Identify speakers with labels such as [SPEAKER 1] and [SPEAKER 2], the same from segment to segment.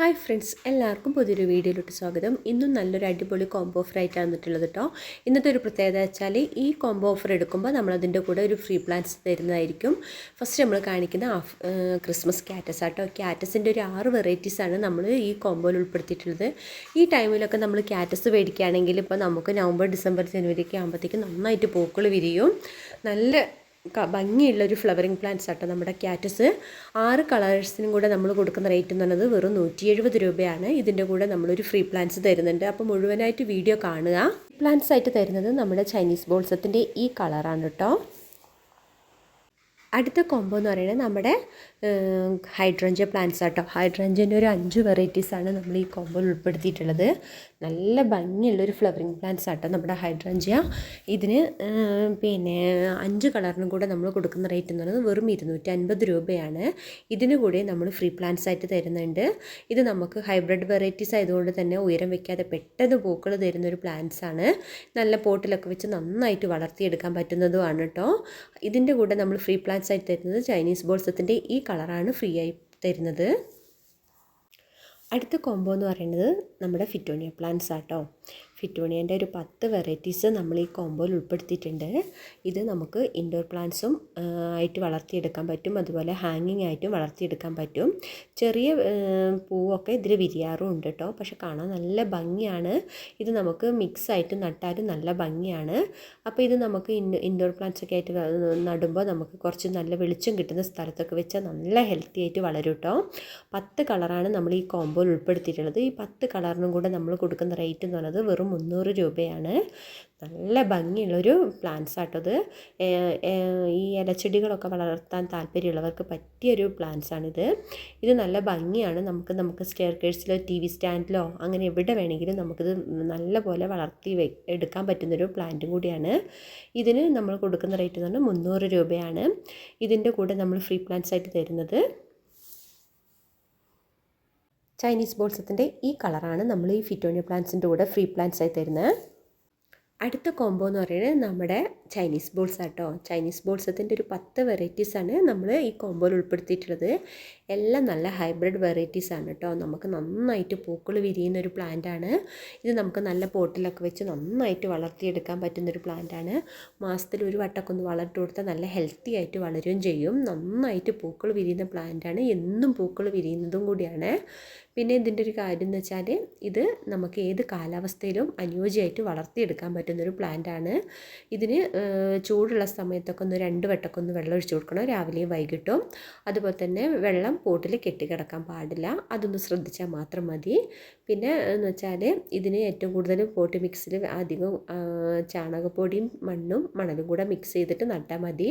[SPEAKER 1] Hi friends എല്ലാവർക്കും പുതിയൊരു വീഡിയോയിലോട്ട് സ്വാഗതം. ഇന്നും നല്ലൊരു അടിപൊളി കോംബോ ഓഫർ ആയിട്ടാണ് വന്നിട്ടുള്ളത് കേട്ടോ ഇന്നത്തെ ഒരു പ്രത്യേകത വെച്ചാൽ ഈ കോംബോ ഓഫർ എടുക്കുമ്പോൾ നമ്മളതിന്റെ കൂടെ ഒരു ഫ്രീ പ്ലാൻസ് തരുന്നതായിരിക്കും. ഫസ്റ്റ് നമ്മൾ കാണിക്കുന്ന ക്രിസ്മസ് ക്യാറ്റസ് ആട്ടോ. ക്യാറ്റസിന്റെ ഒരു ആറ് വെറൈറ്റീസാണ് നമ്മൾ ഈ കോംബോയിൽ ഉൾപ്പെടുത്തിയിട്ടുള്ളത്. ഈ ടൈമിലൊക്കെ നമ്മൾ ക്യാറ്റസ് മേടിക്കുകയാണെങ്കിൽ ഇപ്പോൾ നമുക്ക് നവംബർ ഡിസംബർ ജനുവരി ഒക്കെ ആകുമ്പോഴത്തേക്കും നന്നായിട്ട് പൂക്കൾ വിരിയും. നല്ല ക- ഭംഗിയുള്ള ഒരു ഫ്ലവറിങ് പ്ലാന്റ്സ് ആട്ടോ നമ്മുടെ ക്യാറ്റസ് ആറ് കളേഴ്സിനും കൂടെ നമ്മൾ കൊടുക്കുന്ന റേറ്റ് എന്ന് പറയുന്നത് വെറും നൂറ്റി എഴുപത് രൂപയാണ്. ഇതിന്റെ കൂടെ നമ്മളൊരു ഫ്രീ പ്ലാന്റ്സ് തരുന്നുണ്ട്. അപ്പോൾ മുഴുവനായിട്ട് വീഡിയോ കാണുക. പ്ലാന്റ്സ് ആയിട്ട് തരുന്നത് നമ്മുടെ ചൈനീസ് ബോൾസത്തിന്റെ ഈ കളറാണ് കേട്ടോ അടുത്ത കോംബോ എന്ന് പറയുന്നത് നമ്മുടെ ഹൈഡ്രഞ്ച പ്ലാന്റ്സ് ആട്ടോ. ഹൈഡ്രഞ്ചിന്റെ ഒരു അഞ്ച് വെറൈറ്റീസാണ് നമ്മൾ ഈ കോംബോയിൽ ഉൾപ്പെടുത്തിയിട്ടുള്ളത്. നല്ല ഭംഗിയുള്ളൊരു ഫ്ലവറിങ് പ്ലാന്റ്സ് ആട്ടോ നമ്മുടെ ഹൈഡ്രഞ്ചിയ. ഇതിന് പിന്നെ അഞ്ച് കളറിനും കൂടെ നമ്മൾ കൊടുക്കുന്ന റേറ്റ് എന്ന് പറയുന്നത് വെറും ഇരുന്നൂറ്റി അൻപത് രൂപയാണ്. ഇതിന് കൂടെ നമ്മൾ ഫ്രീ പ്ലാന്റ്സ് ആയിട്ട് തരുന്നുണ്ട്. ഇത് നമുക്ക് ഹൈബ്രിഡ് വെറൈറ്റീസ് ആയതുകൊണ്ട് തന്നെ ഉയരം വെക്കാതെ പെട്ടെന്ന് പൂക്കൾ തരുന്ന ഒരു പ്ലാന്റ്സ് ആണ്. നല്ല പോട്ടിലൊക്കെ വെച്ച് നന്നായിട്ട് വളർത്തിയെടുക്കാൻ പറ്റുന്നതുമാണ് കേട്ടോ ഇതിന്റെ കൂടെ നമ്മൾ ഫ്രീ പ്ലാന്റ്സ് ആയിട്ട് തരുന്നത് ചൈനീസ് ബോൾസത്തിന്റെ ഈ കളറാണ് ഫ്രീ ആയി തരുന്നത്. അടുത്ത കോംബോ എന്ന് പറയുന്നത് നമ്മുടെ ഫിറ്റോണിയ പ്ലാന്റ്സ് ആട്ടോ. ഫിറ്റോണിയന്റെ ഒരു പത്ത് വെറൈറ്റീസ് നമ്മൾ ഈ കോമ്പോയിൽ ഉൾപ്പെടുത്തിയിട്ടുണ്ട്. ഇത് നമുക്ക് ഇൻഡോർ പ്ലാന്റ്സും ആയിട്ട് വളർത്തിയെടുക്കാൻ പറ്റും. അതുപോലെ ഹാങ്ങിങ് ആയിട്ടും വളർത്തിയെടുക്കാൻ പറ്റും. ചെറിയ പൂവൊക്കെ ഇതിൽ വിരിയാറും ഉണ്ട് കേട്ടോ പക്ഷെ കാണാൻ നല്ല ഭംഗിയാണ്. ഇത് നമുക്ക് മിക്സ് ആയിട്ട് നട്ടാലും നല്ല ഭംഗിയാണ്. അപ്പോൾ ഇത് നമുക്ക് ഇൻഡോർ പ്ലാന്റ്സ് ഒക്കെ ആയിട്ട് നടുമ്പോൾ നമുക്ക് കുറച്ച് നല്ല വെളിച്ചം കിട്ടുന്ന സ്ഥലത്തൊക്കെ വെച്ചാൽ നല്ല ഹെൽത്തി ആയിട്ട് വളരും കേട്ടോ പത്ത് കളറാണ് നമ്മൾ ഈ കോമ്പോയിൽ ഉൾപ്പെടുത്തിയിട്ടുള്ളത്. ഈ പത്ത് കളറിനും കൂടെ നമ്മൾ കൊടുക്കുന്ന റേറ്റ് എന്ന് പറയുന്നത് വെറും മുന്നൂറ് രൂപയാണ്. നല്ല ഭംഗിയുള്ളൊരു പ്ലാന്റ്സ് ആട്ടത് ഈ ഇലച്ചെടികളൊക്കെ വളർത്താൻ താല്പര്യമുള്ളവർക്ക് പറ്റിയൊരു പ്ലാന്റ്സ് ആണിത് ഇത്. നല്ല ഭംഗിയാണ്. നമുക്ക് നമുക്ക് സ്റ്റെയർ കേഴ്സിലോ ടി വി സ്റ്റാൻഡിലോ അങ്ങനെ എവിടെ വേണമെങ്കിലും നമുക്കിത് നല്ല പോലെ വളർത്തി വെ എടുക്കാൻ പറ്റുന്നൊരു പ്ലാന്റും കൂടിയാണ്. ഇതിന് നമ്മൾ കൊടുക്കുന്ന റേറ്റ് എന്ന് പറഞ്ഞാൽ മുന്നൂറ് രൂപയാണ്. ഇതിന്റെ കൂടെ നമ്മൾ ഫ്രീ പ്ലാന്റ്സ് ആയിട്ട് തരുന്നത്. ചൈനീസ് ബോൾസത്തിന്റെ ഈ കളറാണ് നമ്മൾ ഈ ഫിറ്റോണിയ പ്ലാന്റ്സിന്റെ കൂടെ ഫ്രീ പ്ലാന്റ്സ് ആയി തരുന്നത്. അടുത്ത കോംബോ എന്ന് പറയുന്നത് നമ്മുടെ ചൈനീസ് ബോൾസ് ആട്ടോ. ചൈനീസ് ബോൾസത്തിന്റെ ഒരു പത്ത് വെറൈറ്റീസാണ് നമ്മൾ ഈ കോംബോയിൽ ഉൾപ്പെടുത്തിയിട്ടുള്ളത്. എല്ലാം നല്ല ഹൈബ്രിഡ് വെറൈറ്റീസ് ആണ് കേട്ടോ. നമുക്ക് നന്നായിട്ട് പൂക്കൾ വിരിയുന്ന ഒരു പ്ലാന്റ് ആണ്. ഇത് നമുക്ക് നല്ല പോട്ടിലൊക്കെ വെച്ച് നന്നായിട്ട് വളർത്തിയെടുക്കാൻ പറ്റുന്നൊരു പ്ലാന്റ് ആണ്. മാസത്തിൽ ഒരു വട്ടമൊക്കെ ഒന്ന് വളർത്തി കൊടുത്താൽ നല്ല ഹെൽത്തി ആയിട്ട് വളരുകയും ചെയ്യും. നന്നായിട്ട് പൂക്കൾ വിരിയുന്ന പ്ലാന്റ് ആണ്. എന്നും പൂക്കൾ വിരിയുന്നതും കൂടിയാണ്. പിന്നെ ഇതിന്റെ ഒരു കാര്യം എന്ന് വെച്ചാൽ ഇത് നമുക്ക് ഏത് കാലാവസ്ഥയിലും അനുയോജ്യമായിട്ട് വളർത്തിയെടുക്കാൻ പറ്റുന്നൊരു പ്ലാന്റ് ആണ്. ഇതിന് ചൂടുള്ള സമയത്തൊക്കെ ഒന്ന് രണ്ട് വട്ടമൊക്കെ ഒന്ന് വെള്ളം ഒഴിച്ചു കൊടുക്കണം. രാവിലെയും വൈകിട്ടും. അതുപോലെ തന്നെ വെള്ളം പോട്ടിൽ കെട്ടിക്കിടക്കാൻ പാടില്ല. അതൊന്ന് ശ്രദ്ധിച്ചാൽ മാത്രം മതി. പിന്നെ എന്ന് വെച്ചാൽ ഇതിന് ഏറ്റവും കൂടുതൽ പോട്ട് മിക്സിൽ അധികം ചാണകപ്പൊടിയും മണ്ണും മണലും കൂടെ മിക്സ് ചെയ്തിട്ട് നട്ടാൽ മതി.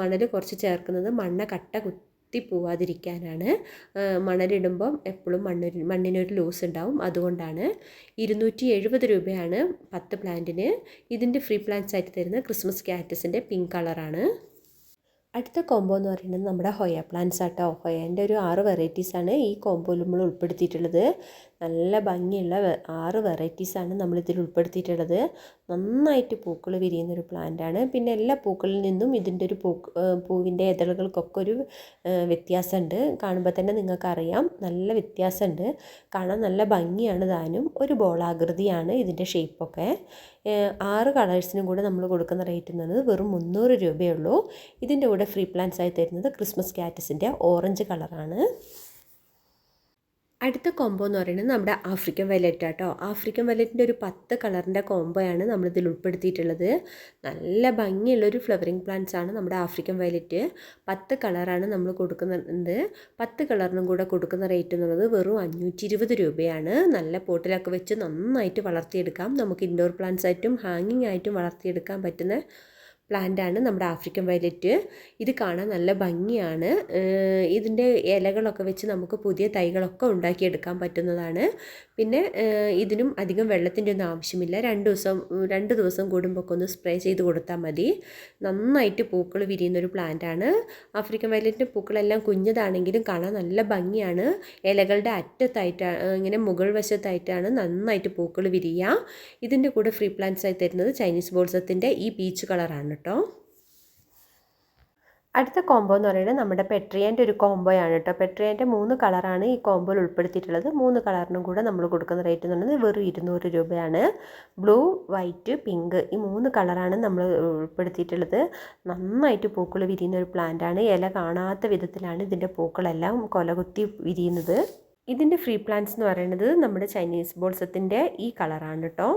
[SPEAKER 1] മണൽ കുറച്ച് ചേർക്കുന്നത് മണ്ണ കട്ട കുത്തി പോവാതിരിക്കാനാണ്. ആ, മണലിടുമ്പം എപ്പോഴും മണ്ണ് മണ്ണിനൊരു ലൂസ് ഉണ്ടാവും. അതുകൊണ്ടാണ് ഇരുന്നൂറ്റി എഴുപത് രൂപയാണ് പത്ത് പ്ലാന്റിന് ഇതിന്റെ ഫ്രീ പ്ലാന്റ്സ് ആയിട്ട് തരുന്നത് ക്രിസ്മസ് ക്യാറ്റസിന്റെ പിങ്ക് കളറാണ്. അടുത്ത കോംബോ എന്ന് പറയുന്നത് നമ്മുടെ ഹൊയ പ്ലാന്റ്സ് ആട്ടോ. ഹൊയേന്റെ ഒരു ആറ് വെറൈറ്റീസാണ് ഈ കോംബോയിൽ നമ്മൾ ഉൾപ്പെടുത്തിയിട്ടുള്ളത്. നല്ല ഭംഗിയുള്ള ആറ് വെറൈറ്റീസാണ് നമ്മളിതിൽ ഉൾപ്പെടുത്തിയിട്ടുള്ളത്. നന്നായിട്ട് പൂക്കൾ വിരിയുന്നൊരു പ്ലാന്റാണ് പിന്നെ എല്ലാ പൂക്കളിൽ നിന്നും ഇതിന്റെ ഒരു പൂക്ക് പൂവിന്റെ ഇതളുകൾക്കൊക്കെ ഒരു വ്യത്യാസമുണ്ട്. കാണുമ്പോൾ തന്നെ നിങ്ങൾക്കറിയാം. നല്ല വ്യത്യാസമുണ്ട്. കാണാൻ നല്ല ഭംഗിയാണ് താനും ഒരു ബോളാകൃതിയാണ് ഇതിന്റെ ഷേപ്പൊക്കെ ആറ് കളേഴ്സിനും കൂടെ നമ്മൾ കൊടുക്കുന്ന റേറ്റ് എന്ന് പറയുന്നത് വെറും മുന്നൂറ് രൂപയേ ഉള്ളൂ. ഇതിന്റെ കൂടെ ഫ്രീ പ്ലാന്റ്സ് ആയി തരുന്നത് ക്രിസ്മസ് കാറ്റസിന്റെ ഓറഞ്ച് കളറാണ്. അടുത്ത കോംബോ എന്ന് പറയുന്നത് നമ്മുടെ ആഫ്രിക്കൻ വയലറ്റ് ആട്ടോ. ആഫ്രിക്കൻ വയലറ്റിന്റെ ഒരു പത്ത് കളറിന്റെ കോംബോയാണ് നമ്മളിതിൽ ഉൾപ്പെടുത്തിയിട്ടുള്ളത്. നല്ല ഭംഗിയുള്ളൊരു ഫ്ലവറിങ് പ്ലാന്റ്സ് ആണ് നമ്മുടെ ആഫ്രിക്കൻ വയലറ്റ്. പത്ത് കളറാണ് നമ്മൾ കൊടുക്കുന്നത് പത്ത് കളറിനും കൂടെ കൊടുക്കുന്ന റേറ്റ് എന്നുള്ളത് വെറും അഞ്ഞൂറ്റി ഇരുപത് രൂപയാണ്. നല്ല പോട്ടിലൊക്കെ വെച്ച് നന്നായിട്ട് വളർത്തിയെടുക്കാം. നമുക്ക് ഇൻഡോർ പ്ലാന്റ്സ് ആയിട്ടും ഹാങ്ങിങ് ആയിട്ടും വളർത്തിയെടുക്കാൻ പറ്റുന്ന പ്ലാന്റ് ആണ് നമ്മുടെ ആഫ്രിക്കൻ വയലറ്റ് ഇത് കാണാൻ നല്ല ഭംഗിയാണ്. ഇതിന്റെ ഇലകളൊക്കെ വെച്ച് നമുക്ക് പുതിയ തൈകളൊക്കെ ഉണ്ടാക്കിയെടുക്കാൻ പറ്റുന്നതാണ്. പിന്നെ ഇതിനും അധികം വെള്ളത്തിന്റെ ഒന്നും ആവശ്യമില്ല. രണ്ട് ദിവസം രണ്ട് ദിവസം കൂടുമ്പോൾ ഒക്കെ ഒന്ന് സ്പ്രേ ചെയ്ത് കൊടുത്താൽ മതി. നന്നായിട്ട് പൂക്കൾ വിരിയുന്നൊരു പ്ലാന്റ് ആണ്. ആഫ്രിക്കൻ വയലറ്റിന്റെ പൂക്കളെല്ലാം കുഞ്ഞതാണെങ്കിലും കാണാൻ നല്ല ഭംഗിയാണ്. ഇലകളുടെ അറ്റത്തായിട്ടാണ് ഇങ്ങനെ മുകൾ വശത്തായിട്ടാണ് നന്നായിട്ട് പൂക്കൾ വിരിയുക. ഇതിന്റെ കൂടെ ഫ്രീ പ്ലാന്റ്സ് ആയി തരുന്നത് ചൈനീസ് ബോൾസത്തിന്റെ ഈ പീച്ച് കളറാണ് കേട്ടോ. അടുത്ത കോംബോ എന്ന് പറയുന്നത് നമ്മുടെ പെട്രിയന്റെ ഒരു കോംബോയാണ് കേട്ടോ. പെട്രിയന്റെ മൂന്ന് കളറാണ് ഈ കോംബോയിൽ ഉൾപ്പെടുത്തിയിട്ടുള്ളത്. മൂന്ന് കളറിനും കൂടെ നമ്മൾ കൊടുക്കുന്ന റേറ്റ് എന്ന് പറയുന്നത് വെറും ഇരുന്നൂറ് രൂപയാണ്. ബ്ലൂ വൈറ്റ് പിങ്ക് ഈ മൂന്ന് കളറാണ് നമ്മൾ ഉൾപ്പെടുത്തിയിട്ടുള്ളത്. നന്നായിട്ട് പൂക്കൾ വിരിയുന്ന ഒരു പ്ലാന്റാണ് ഇല കാണാത്ത വിധത്തിലാണ് ഇതിന്റെ പൂക്കളെല്ലാം കൊലകുത്തി വിരിയുന്നത്. ഇതിന്റെ ഫ്രീ പ്ലാന്റ്സ് എന്ന് പറയുന്നത് നമ്മുടെ ചൈനീസ് ബോൾസത്തിന്റെ ഈ കളറാണ് കേട്ടോ.